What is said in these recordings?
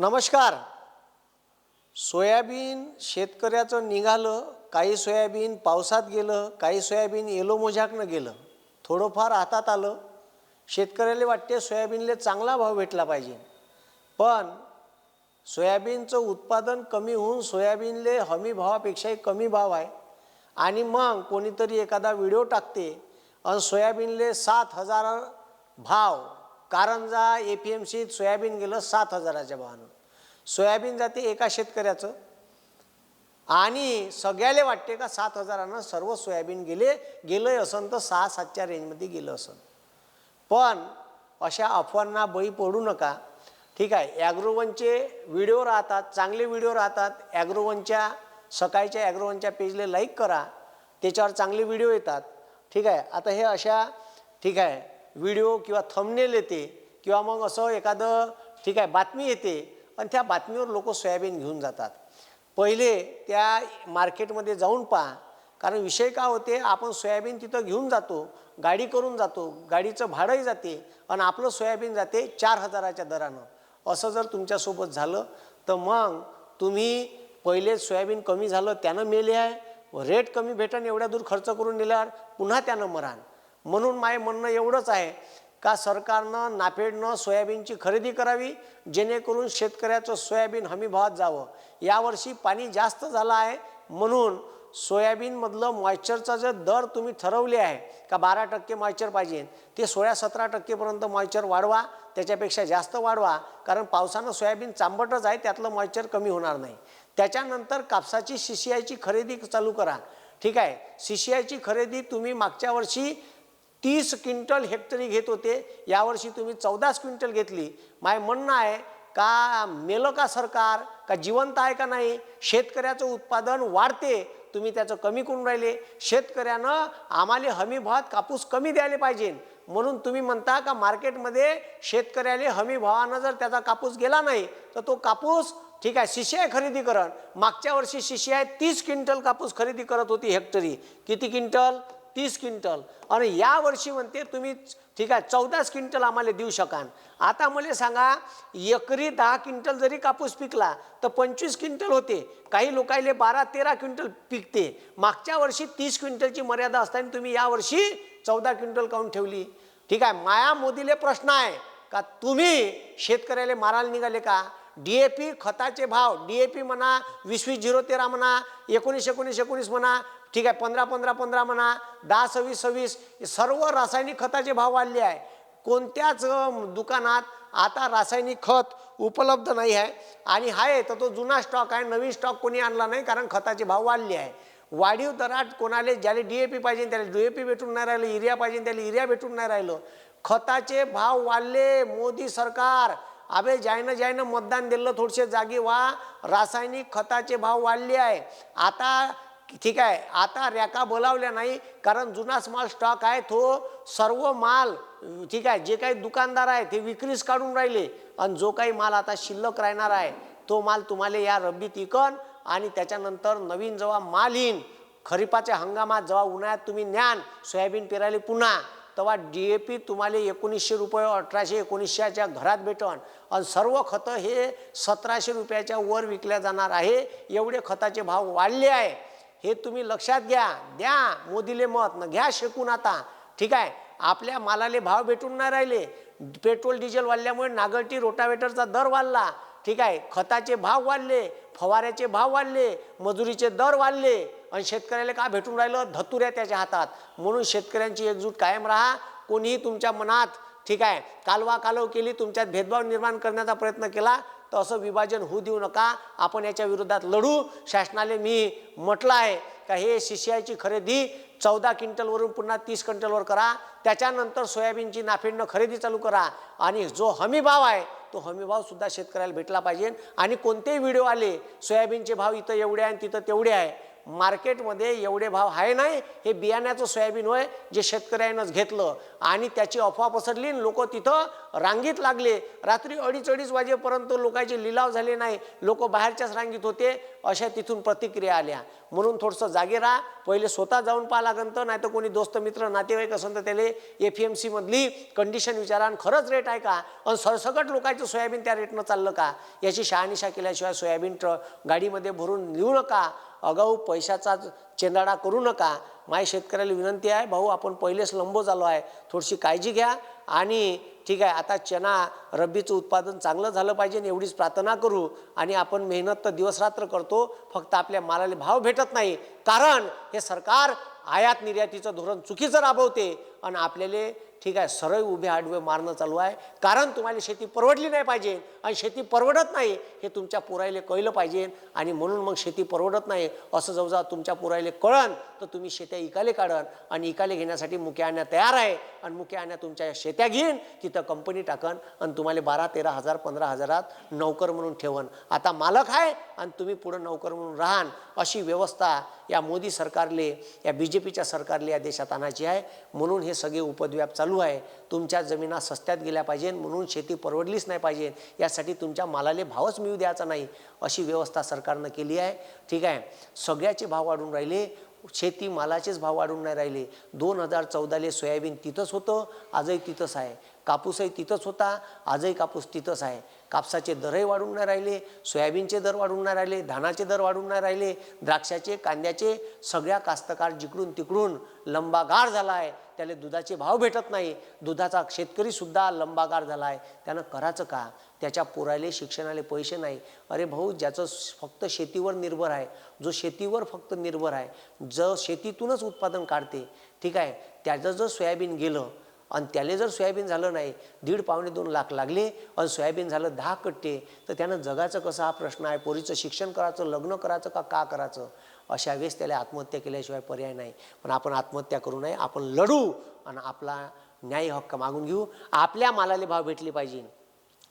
नमस्कार. सोयाबीन शेतकऱ्याचं निघालं काही सोयाबीन पावसात गेलं काही सोयाबीन येलो मोझाकनं गेलं. थोडंफार हातात आलं. शेतकऱ्याला वाटते सोयाबीनला चांगला भाव भेटला पाहिजे. पण सोयाबीनचं उत्पादन कमी होऊन सोयाबीनले हमी भावापेक्षाही कमी भाव आहे. आणि मग कोणीतरी एखादा व्हिडिओ टाकते आणि सोयाबीनले सात हजार भाव कारंजा ए पी एम सीत सोयाबीन गेलं सात हजाराच्या भावानं सोयाबीन जाते एका शेतकऱ्याचं. आणि सगळ्याले वाटते का सात हजारानं सर्व सोयाबीन गेले गेलं असन तर सहा सातच्या रेंजमध्ये गेलं असन. पण अशा अफवांना बळी पडू नका. ठीक आहे ॲग्रोवनचे व्हिडिओ राहतात चांगले व्हिडिओ राहतात. ॲग्रोवनच्या सकाळच्या ॲग्रोवनच्या पेजला लाईक करा. त्याच्यावर चांगले व्हिडिओ येतात. ठीक आहे आता हे अशा ठीक आहे व्हिडिओ किंवा थंबनेल येते किंवा मग असं एखादं ठीक आहे बातमी येते आणि त्या बातमीवर लोक सोयाबीन घेऊन जातात. पहिले त्या मार्केटमध्ये जाऊन पहा. कारण विषय का होते आपण सोयाबीन तिथं घेऊन जातो गाडी करून जातो गाडीचं भाडंही जाते आणि आपलं सोयाबीन जाते चार हजाराच्या दरानं. असं जर तुमच्यासोबत झालं तर मग तुम्ही पहिले सोयाबीन कमी झालं त्यानं मेले आहे. रेट कमी भेटन एवढ्या दूर खर्च करून नेल्यावर पुन्हा त्यानं मरान. म्हणून माझे म्हणणं एवढंच आहे का सरकारनं नाफेडनं सोयाबीनची खरेदी करावी जेणेकरून शेतकऱ्याचं सोयाबीन हमीभावात जावं. यावर्षी पाणी जास्त झालं आहे म्हणून सोयाबीनमधलं मॉइश्चरचा जे दर तुम्ही ठरवले आहे का बारा टक्के मॉइश्चर पाहिजे ते सोळा सतरा टक्केपर्यंत मॉइश्चर वाढवा त्याच्यापेक्षा जास्त वाढवा कारण पावसानं सोयाबीन चांबटच आहे त्यातलं मॉइश्चर कमी होणार नाही. त्याच्यानंतर कापसाची सी सी आयची खरेदी चालू करा. ठीक आहे? सी सी आयची खरेदी तुम्ही मागच्या वर्षी तीस क्विंटल हेक्टरी घेत होते. यावर्षी तुम्ही चौदाच क्विंटल घेतली. माय म्हणणं आहे का मेलं का सरकार? का जिवंत आहे का नाही? शेतकऱ्याचं उत्पादन वाढते तुम्ही त्याचं कमी करून राहिले. शेतकऱ्यानं आम्हाला हमी भावात कापूस कमी द्यायला पाहिजे. म्हणून तुम्ही म्हणता का मार्केटमध्ये शेतकऱ्याला हमी भावानं जर त्याचा कापूस गेला नाही तर तो कापूस ठीक आहे शिष्याय खरेदी करण. मागच्या वर्षी शिष्याय तीस क्विंटल कापूस खरेदी करत होती हेक्टरी. किती क्विंटल? तीस क्विंटल. आणि या वर्षी म्हणते तुम्ही ठीक आहे चौदाच क्विंटल आम्हाला देऊ शकाल आता मला सांगा एकरी दहा क्विंटल जरी कापूस पिकला तर पंचवीस क्विंटल होते. काही लोकायले बारा तेरा क्विंटल पिकते. मागच्या वर्षी तीस क्विंटलची मर्यादा असताना तुम्ही यावर्षी चौदा क्विंटल काऊन ठेवली? ठीक आहे माया मोदीले प्रश्न आहे का तुम्ही शेतकऱ्याला मारायला निघाले का? डी ए पी खताचे भाव डी ए पी म्हणा वीस वीस झिरो तेरा म्हणा एकोणीस एकोणीस एकोणीस म्हणा ठीक आहे पंधरा पंधरा पंधरा म्हणा दहा सव्वीस सव्वीस सर्व रासायनिक खताचे भाव वाढले आहे. कोणत्याच दुकानात आता रासायनिक खत उपलब्ध नाही आहे. आणि आहे तर तो जुना स्टॉक आहे नवीन स्टॉक कोणी आणला नाही कारण खताचे भाव वाढले आहे. वाढीव दरात कोणाला ज्याला डी ए पी पाहिजे त्याला डी ए पी भेटून नाही राहिलं युरिया पाहिजे त्याला युरिया भेटून नाही राहिलं. खताचे भाव वाढले मोदी सरकार अबे ज्यानं ज्यानं मतदान दिलं थोडेसे जागी वा रासायनिक खताचे भाव वाढले आहे. आता ठीक आहे आता रॅका बोलावल्या नाही कारण जुनाच माल स्टॉक आहे तो सर्व माल ठीक आहे जे काही दुकानदार आहे ते विक्रीस काढून राहिले. आणि जो काही माल आता शिल्लक राहणार आहे तो माल तुम्हाला या रब्बीत इकन आणि त्याच्यानंतर नवीन जेव्हा माल येईन खरीपाच्या हंगामात जेव्हा उन्हाळ्यात तुम्ही ज्ञान सोयाबीन पेरायला पुन्हा तेव्हा डी ए पी तुम्हाला एकोणीसशे रुपये अठराशे एकोणीसशेच्या घरात भेटन. आणि सर्व खतं हे सतराशे रुपयाच्या वर विकल्या जाणार आहे एवढे खताचे भाव वाढले आहे. हे तुम्ही लक्षात घ्या द्या मोदीले मत न घ्या शेकून आता. ठीक आहे? आपल्या मालाले भाव भेटून नाही राहिले. पेट्रोल डिझेल वाढल्यामुळे नागरटी रोटावेटरचा दर वाढला. ठीक आहे? खताचे भाव वाढले फवाऱ्याचे भाव वाढले मजुरीचे दर वाढले. आणि शेतकऱ्याला का भेटून राहिलं? धतुऱ्या त्याच्या हातात. म्हणून शेतकऱ्यांची एकजूट कायम राहा. कोणीही तुमच्या मनात ठीक आहे. कालवा कालव केली तुमच्यात भेदभाव निर्माण करण्याचा प्रयत्न केला तर असं विभाजन होऊ देऊ नका. आपण याच्या विरोधात लढू. शासनाने मी म्हटलं आहे का हे शिष्याची खरेदी चौदा क्विंटलवरून पुन्हा तीस क्विंटलवर करा. त्याच्यानंतर सोयाबीनची नाफेडनं खरेदी चालू करा. आणि जो हमी भाव आहे तो हमीभावसुद्धा सुद्धा शेतकऱ्याला भेटला पाहिजे. आणि कोणतेही व्हिडिओ आले सोयाबीनचे भाव इथं एवढे आहे आणि तिथं तेवढे आहे. मार्केटमध्ये एवढे भाव आहे नाही हे बियाण्याचं सोयाबीन होय जे शेतकऱ्यानंच घेतलं. आणि त्याची अफवा पसरली लोक तिथं रांगीत लागले. रात्री अडीच अडीच वाजेपर्यंत लोकांचे लिलाव झाले नाही. लोक बाहेरच्याच रांगीत होते. अशा तिथून प्रतिक्रिया आल्या. म्हणून थोडंसं जागे राहा. पहिले स्वतः जाऊन पाहा लागन तर नाही तर कोणी दोस्त मित्र नातेवाईक असेल तर त्याला एफ एम सीमधली कंडिशन विचारा आणि खरंच रेट आहे का? आणि सरसकट लोकांचं सोयाबीन त्या रेटनं चाललं का? याची शहानिशा केल्याशिवाय सोयाबीन ट्र गाडीमध्ये भरून नेऊ नका. अगाऊ पैशाचा चेंदाडा करू नका. माझ्या शेतकऱ्याला विनंती आहे भाऊ आपण पहिलेच लंबो झालो आहे. थोडीशी काळजी घ्या आणि ठीक आहे आता चना रब्बीचं उत्पादन चांगलं झालं पाहिजे आणि एवढीच प्रार्थना करू आणि आपण मेहनत तर दिवसरात्र करतो फक्त आपल्या मालाला भाव भेटत नाही. कारण हे सरकार आयात निर्यातीचं धोरण चुकीचं राबवते आणि आपल्याला ठीक आहे सरळ उभे आडवे मारणं चालू आहे. कारण तुम्हाला शेती परवडली नाही पाहिजे आणि शेती परवडत नाही हे तुमच्या पुरायले कळलं पाहिजे आणि म्हणून मग शेती परवडत नाही असं जवळ तुमच्या पुरायले कळण तर तुम्ही शेत्या इकाले काढाल आणि इकाले घेण्यासाठी मुक्या आणण्या तयार आहे. आणि मुक्या आणण्या तुमच्या शेत्या घेईन तिथं कंपनी टाकन आणि तुम्हाला बारा तेरा हजार पंधरा हजारात नौकर म्हणून ठेवन. आता मालक आहे आणि तुम्ही पुढं नौकर म्हणून राहान. अशी व्यवस्था या मोदी सरकारले या बी जे पीच्या सरकारले या देशात आणायची आहे. म्हणून हे सगळे उपद्व्याप चालू आहे. तुमच्या जमिना सस्त्यात गेल्या पाहिजे म्हणून शेती परवडलीच नाही पाहिजे यासाठी तुमच्या मालाले भावच मिळू द्यायचा नाही. अशी व्यवस्था सरकारनं केली आहे. ठीक आहे. सगळ्याचे भाव वाढून राहिले. शेती मालाचेच भाव वाढून नाही राहिले. दोन हजार चौदाले सोयाबीन तिथंच होतं आजही तिथंच आहे. कापूसही तिथंच होता. आजही कापूस तिथंच आहे. कापसाचे दरही वाढून नाही राहिले. सोयाबीनचे दर वाढून नाही राहिले. धानाचे दर वाढून नाही राहिले. द्राक्षाचे कांद्याचे सगळ्या कास्तकार जिकडून तिकडून लंबागार झाला आहे त्याला दुधाचे भाव भेटत नाही. दुधाचा शेतकरीसुद्धा लंबागार झाला आहे त्यानं करायचं का? त्याच्या पोराले शिक्षणाले पैसे नाही. अरे भाऊ ज्याचं फक्त शेतीवर निर्भर आहे जो शेतीवर फक्त निर्भर आहे जो शेतीतूनच उत्पादन काढते ठीक आहे? त्याचं जर सोयाबीन गेलं आणि त्याला जर सोयाबीन झालं नाही दीड पावणे दोन लाख लागले आणि सोयाबीन झालं दहा कट्टे तर त्यानं जगाचं कसं हा प्रश्न आहे पोरीचं शिक्षण करायचं लग्न करायचं का का करायचं? अशा वेळेस त्याला आत्महत्या केल्याशिवाय पर्याय नाही. पण आपण आत्महत्या करू नये आपण लढू आणि आपला न्याय हक्क मागून घेऊ. आपल्या मालाले भाव भेटले पाहिजे.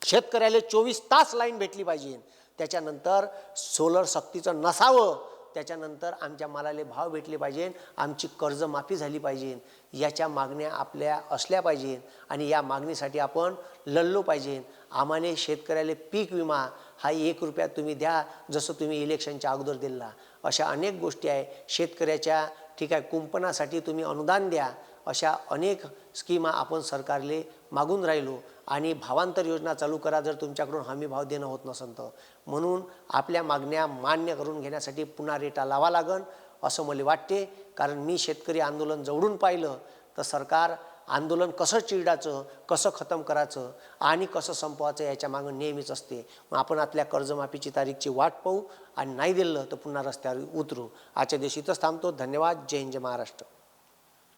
शेतकऱ्याला चोवीस तास लाईन भेटली पाहिजे. त्याच्यानंतर सोलर सक्तीचं नसावं. त्याच्यानंतर आमच्या मालाले भाव भेटले पाहिजे आमची कर्जमाफी झाली पाहिजे याच्या मागण्या आपल्या असल्या पाहिजे आणि या मागणीसाठी आपण लढलो पाहिजे. आम्हाला शेतकऱ्याला पीक विमा हा एक रुपया तुम्ही द्या जसं तुम्ही इलेक्शनच्या अगोदर दिला. अशा अनेक गोष्टी आहे. शेतकऱ्याच्या ठीक आहे कुंपणासाठी तुम्ही अनुदान द्या. अशा अनेक स्कीमा आपण सरकारले मागून राहिलो. आणि भावांतर योजना चालू करा जर तुमच्याकडून हमी भाव देणं होत नसेल तर. म्हणून आपल्या मागण्या मान्य करून घेण्यासाठी पुन्हा रेटा लावा लागन असं मला वाटते. कारण मी शेतकरी आंदोलन जवळून पाहिलं तर सरकार आंदोलन कसं चिरडायचं कसं खतम करायचं आणि कसं संपवायचं याच्या मागं नेहमीच असते. मग आपण आपल्या कर्जमाफीची तारीखची वाट पाहू आणि नाही दिलं तर पुन्हा रस्त्यावर उतरू. आजच्या दिवशी इथंच थांबतो. धन्यवाद. जय हिंद जय महाराष्ट्र.